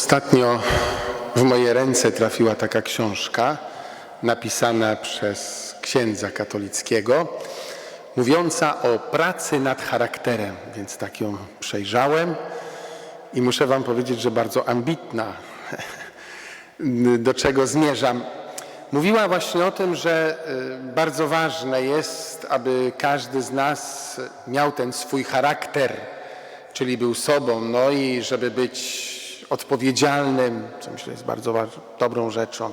Ostatnio w moje ręce trafiła taka książka napisana przez księdza katolickiego, mówiąca o pracy nad charakterem, więc tak ją przejrzałem i muszę Wam powiedzieć, że bardzo ambitna. Do czego zmierzam? Mówiła właśnie o tym, że y, bardzo ważne jest, aby każdy z nas miał ten swój charakter, czyli był sobą, no i żeby być odpowiedzialnym, co myślę jest bardzo dobrą rzeczą,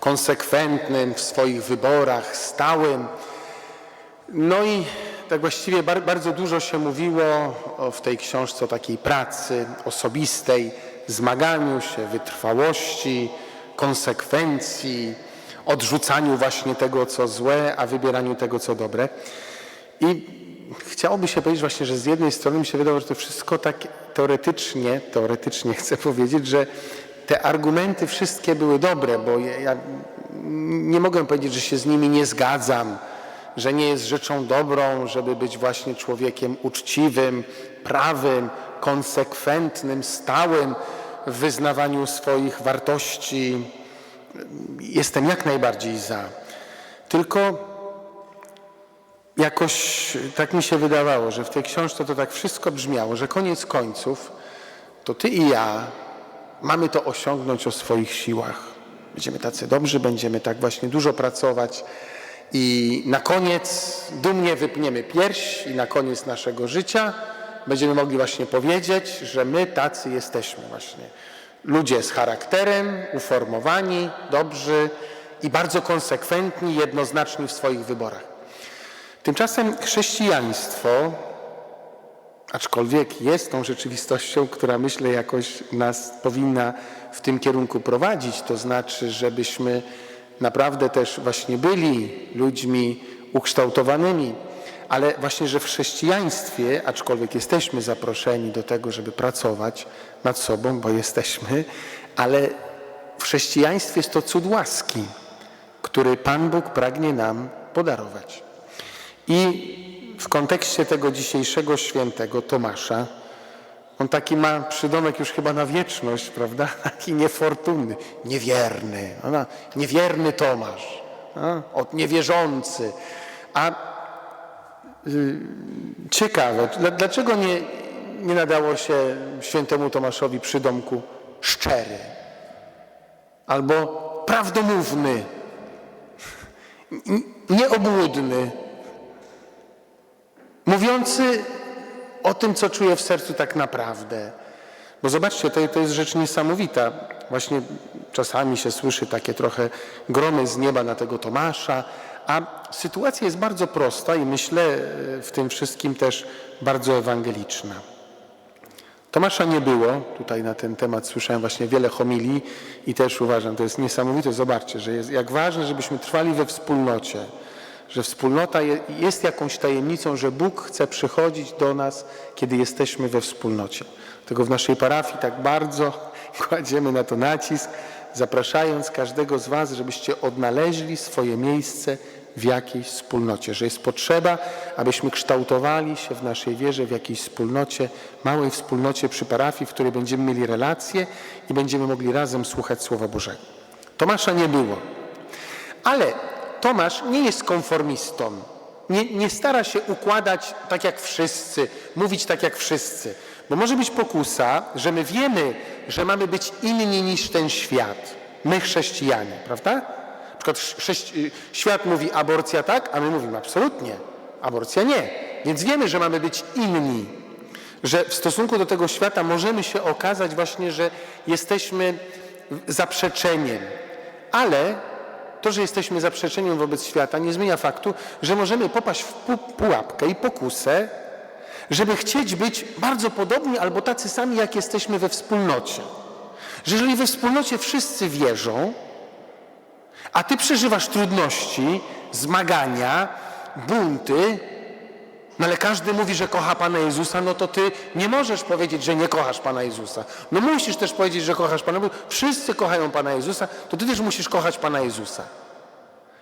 konsekwentnym w swoich wyborach, stałym. No i tak właściwie bar- bardzo dużo się mówiło w tej książce o takiej pracy osobistej, zmaganiu się, wytrwałości, konsekwencji, odrzucaniu właśnie tego, co złe, a wybieraniu tego, co dobre. I chciałoby się powiedzieć właśnie, że z jednej strony mi się wydało, że to wszystko tak teoretycznie, teoretycznie chcę powiedzieć, że te argumenty wszystkie były dobre, bo ja, ja nie mogę powiedzieć, że się z nimi nie zgadzam, że nie jest rzeczą dobrą, żeby być właśnie człowiekiem uczciwym, prawym, konsekwentnym, stałym w wyznawaniu swoich wartości. Jestem jak najbardziej za. Tylko jakoś tak mi się wydawało, że w tej książce to tak wszystko brzmiało, że koniec końców to ty i ja mamy to osiągnąć o swoich siłach. Będziemy tacy dobrzy, będziemy tak właśnie dużo pracować i na koniec dumnie wypniemy pierś i na koniec naszego życia będziemy mogli właśnie powiedzieć, że my tacy jesteśmy właśnie. Ludzie z charakterem, uformowani, dobrzy i bardzo konsekwentni, jednoznaczni w swoich wyborach. Tymczasem chrześcijaństwo, aczkolwiek jest tą rzeczywistością, która myślę jakoś nas powinna w tym kierunku prowadzić, to znaczy, żebyśmy naprawdę też właśnie byli ludźmi ukształtowanymi, ale właśnie, że w chrześcijaństwie, aczkolwiek jesteśmy zaproszeni do tego, żeby pracować nad sobą, bo jesteśmy, ale w chrześcijaństwie jest to cud łaski, który Pan Bóg pragnie nam podarować. I w kontekście tego dzisiejszego świętego Tomasza, on taki ma przydomek już chyba na wieczność, prawda? Taki niefortunny, niewierny, niewierny Tomasz, od niewierzący. A y, ciekawe, dla- dlaczego nie, nie nadało się świętemu Tomaszowi przydomku szczery albo prawdomówny, nieobłudny, mówiący o tym, co czuje w sercu tak naprawdę. Bo zobaczcie, to, to jest rzecz niesamowita. Właśnie czasami się słyszy takie trochę gromy z nieba na tego Tomasza, a sytuacja jest bardzo prosta i myślę e, w tym wszystkim też bardzo ewangeliczna. Tomasza nie było, tutaj na ten temat słyszałem właśnie wiele homilii i też uważam, to jest niesamowite, zobaczcie, że jest jak ważne, żebyśmy trwali we wspólnocie, że wspólnota je- jest jakąś tajemnicą, że Bóg chce przychodzić do nas, kiedy jesteśmy we wspólnocie. Tego w naszej parafii tak bardzo kładziemy na to nacisk, zapraszając każdego z Was, żebyście odnaleźli swoje miejsce w jakiejś wspólnocie, że jest potrzeba, abyśmy kształtowali się w naszej wierze w jakiejś wspólnocie, małej wspólnocie przy parafii, w której będziemy mieli relacje i będziemy mogli razem słuchać Słowa Bożego. Tomasza nie było. Ale Tomasz nie jest konformistą. Nie, nie stara się układać tak jak wszyscy, mówić tak jak wszyscy. Bo może być pokusa, że my wiemy, że mamy być inni niż ten świat. My chrześcijanie, prawda? Na przykład y, świat mówi aborcja tak, a my mówimy absolutnie. Aborcja nie. Więc wiemy, że mamy być inni. Że w stosunku do tego świata możemy się okazać właśnie, że jesteśmy zaprzeczeniem. Ale to, że jesteśmy zaprzeczeniem wobec świata, nie zmienia faktu, że możemy popaść w pu- pułapkę i pokusę, żeby chcieć być bardzo podobni albo tacy sami, jak jesteśmy we wspólnocie. Że jeżeli we wspólnocie wszyscy wierzą, a ty przeżywasz trudności, zmagania, bunty, no ale każdy mówi, że kocha Pana Jezusa, no to ty nie możesz powiedzieć, że nie kochasz Pana Jezusa. No musisz też powiedzieć, że kochasz Pana Jezusa. Wszyscy kochają Pana Jezusa, to ty też musisz kochać Pana Jezusa.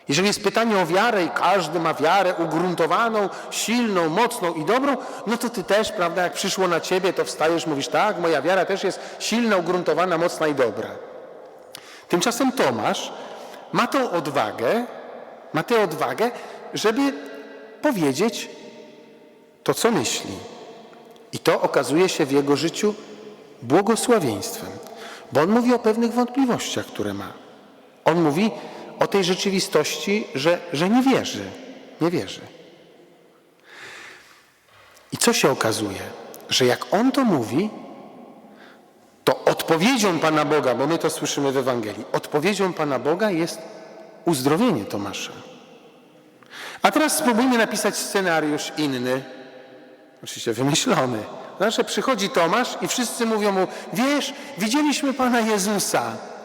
Jeżeli jest pytanie o wiarę i każdy ma wiarę ugruntowaną, silną, mocną i dobrą, no to ty też, prawda, jak przyszło na ciebie, to wstajesz, mówisz, tak, moja wiara też jest silna, ugruntowana, mocna i dobra. Tymczasem Tomasz ma tą odwagę, ma tę odwagę, żeby powiedzieć to, co myśli. I to okazuje się w jego życiu błogosławieństwem, bo on mówi o pewnych wątpliwościach, które ma. On mówi o tej rzeczywistości, że, że nie wierzy. Nie wierzy. I co się okazuje? Że jak on to mówi, to odpowiedzią Pana Boga, bo my to słyszymy w Ewangelii, odpowiedzią Pana Boga jest uzdrowienie Tomasza. A teraz spróbujmy napisać scenariusz inny, oczywiście wymyślony. Znaczy przychodzi Tomasz i wszyscy mówią mu, wiesz, widzieliśmy Pana Jezusa.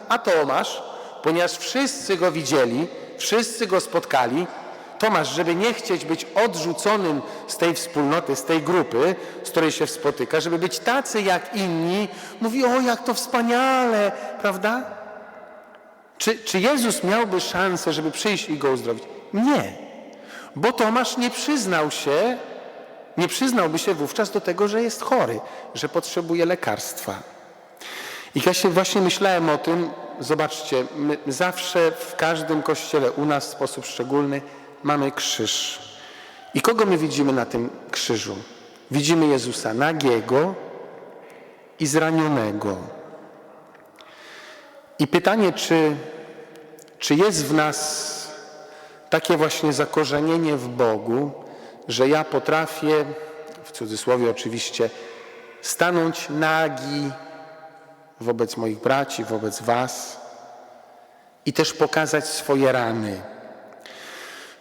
A Tomasz, ponieważ wszyscy Go widzieli, wszyscy Go spotkali, Tomasz, żeby nie chcieć być odrzuconym z tej wspólnoty, z tej grupy, z której się spotyka, żeby być tacy jak inni, mówi, o jak to wspaniale, prawda? Czy, czy Jezus miałby szansę, żeby przyjść i go uzdrowić? Nie, bo Tomasz nie przyznał się, nie przyznałby się wówczas do tego, że jest chory, że potrzebuje lekarstwa. I ja się właśnie myślałem o tym, zobaczcie, my zawsze w każdym kościele u nas w sposób szczególny mamy krzyż. I kogo my widzimy na tym krzyżu? Widzimy Jezusa nagiego i zranionego. I pytanie, czy, czy jest w nas takie właśnie zakorzenienie w Bogu, że ja potrafię, w cudzysłowie oczywiście, stanąć nagi wobec moich braci, wobec Was i też pokazać swoje rany.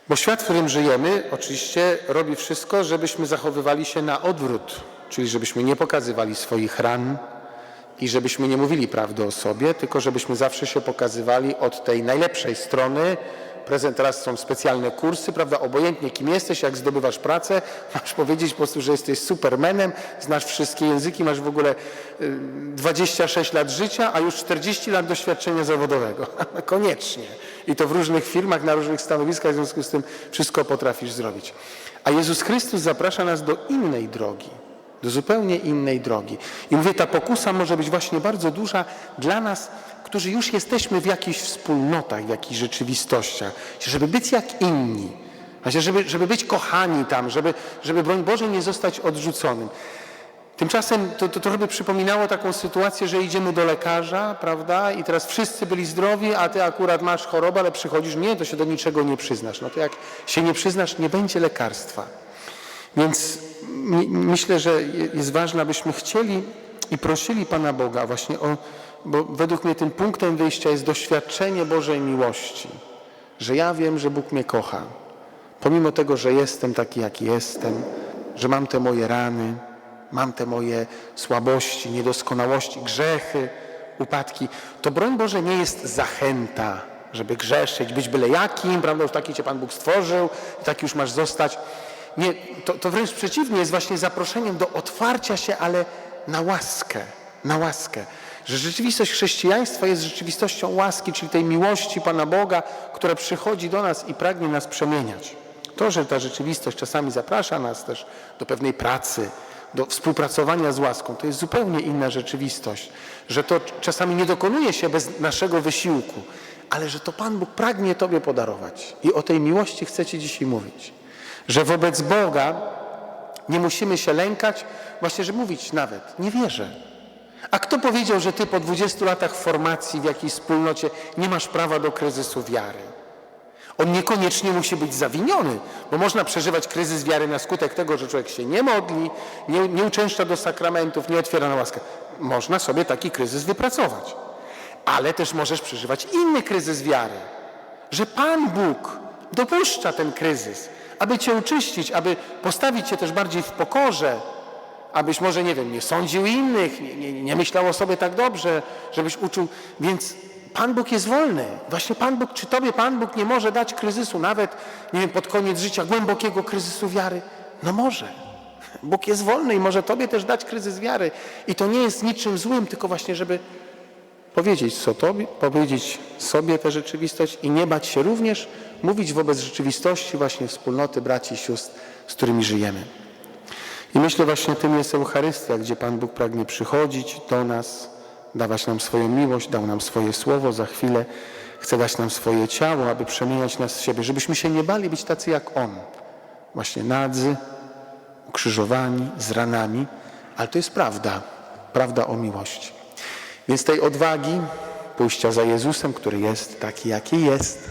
Bo świat, w którym żyjemy, oczywiście robi wszystko, żebyśmy zachowywali się na odwrót, czyli żebyśmy nie pokazywali swoich ran i żebyśmy nie mówili prawdy o sobie, tylko żebyśmy zawsze się pokazywali od tej najlepszej strony, prezent teraz są specjalne kursy, prawda? Obojętnie kim jesteś, jak zdobywasz pracę, masz powiedzieć po prostu, że jesteś supermenem, znasz wszystkie języki, masz w ogóle y, 26 lat życia, a już 40 lat doświadczenia zawodowego. Koniecznie. I to w różnych firmach, na różnych stanowiskach, w związku z tym wszystko potrafisz zrobić. A Jezus Chrystus zaprasza nas do innej drogi do zupełnie innej drogi. I mówię, ta pokusa może być właśnie bardzo duża dla nas, którzy już jesteśmy w jakichś wspólnotach, w jakichś rzeczywistościach, żeby być jak inni, żeby, żeby być kochani tam, żeby, żeby, broń Boże, nie zostać odrzuconym. Tymczasem to, to trochę by przypominało taką sytuację, że idziemy do lekarza, prawda, i teraz wszyscy byli zdrowi, a ty akurat masz chorobę, ale przychodzisz, nie, to się do niczego nie przyznasz. No to jak się nie przyznasz, nie będzie lekarstwa. Więc myślę, że je- jest ważne, abyśmy chcieli i prosili Pana Boga właśnie o, bo według mnie tym punktem wyjścia jest doświadczenie Bożej miłości, że ja wiem, że Bóg mnie kocha, pomimo tego, że jestem taki, jaki jestem, że mam te moje rany, mam te moje słabości, niedoskonałości, grzechy, upadki, to broń Boże nie jest zachęta, żeby grzeszyć, być byle jakim, prawda, już taki Cię Pan Bóg stworzył, taki już masz zostać. Nie, to, to wręcz przeciwnie, jest właśnie zaproszeniem do otwarcia się, ale na łaskę, na łaskę. Że rzeczywistość chrześcijaństwa jest rzeczywistością łaski, czyli tej miłości Pana Boga, która przychodzi do nas i pragnie nas przemieniać. To, że ta rzeczywistość czasami zaprasza nas też do pewnej pracy, do współpracowania z łaską, to jest zupełnie inna rzeczywistość. Że to czasami nie dokonuje się bez naszego wysiłku, ale że to Pan Bóg pragnie Tobie podarować. I o tej miłości chcę Ci dzisiaj mówić. Że wobec Boga nie musimy się lękać, właśnie, że mówić nawet, nie wierzę. A kto powiedział, że ty po 20 latach formacji w jakiejś wspólnocie nie masz prawa do kryzysu wiary? On niekoniecznie musi być zawiniony, bo można przeżywać kryzys wiary na skutek tego, że człowiek się nie modli, nie, nie uczęszcza do sakramentów, nie otwiera na łaskę. Można sobie taki kryzys wypracować. Ale też możesz przeżywać inny kryzys wiary, że Pan Bóg dopuszcza ten kryzys, aby cię uczyścić, aby postawić cię też bardziej w pokorze, abyś może, nie wiem, nie sądził innych, nie, nie, nie myślał o sobie tak dobrze, żebyś uczył. Więc Pan Bóg jest wolny. Właśnie Pan Bóg, czy Tobie Pan Bóg nie może dać kryzysu, nawet, nie wiem, pod koniec życia, głębokiego kryzysu wiary? No może. Bóg jest wolny i może Tobie też dać kryzys wiary. I to nie jest niczym złym, tylko właśnie, żeby powiedzieć, co tobie, powiedzieć sobie tę rzeczywistość i nie bać się również mówić wobec rzeczywistości właśnie wspólnoty braci i sióstr, z którymi żyjemy. I myślę właśnie tym jest Eucharystia, gdzie Pan Bóg pragnie przychodzić do nas, dawać nam swoją miłość, dał nam swoje słowo, za chwilę chce dać nam swoje ciało, aby przemieniać nas z siebie, żebyśmy się nie bali być tacy jak On. Właśnie nadzy, ukrzyżowani, z ranami, ale to jest prawda, prawda o miłości. Więc tej odwagi pójścia za Jezusem, który jest taki, jaki jest,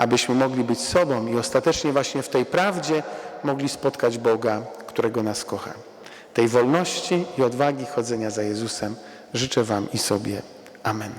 abyśmy mogli być sobą i ostatecznie właśnie w tej prawdzie mogli spotkać Boga, którego nas kocha. Tej wolności i odwagi chodzenia za Jezusem życzę Wam i sobie. Amen.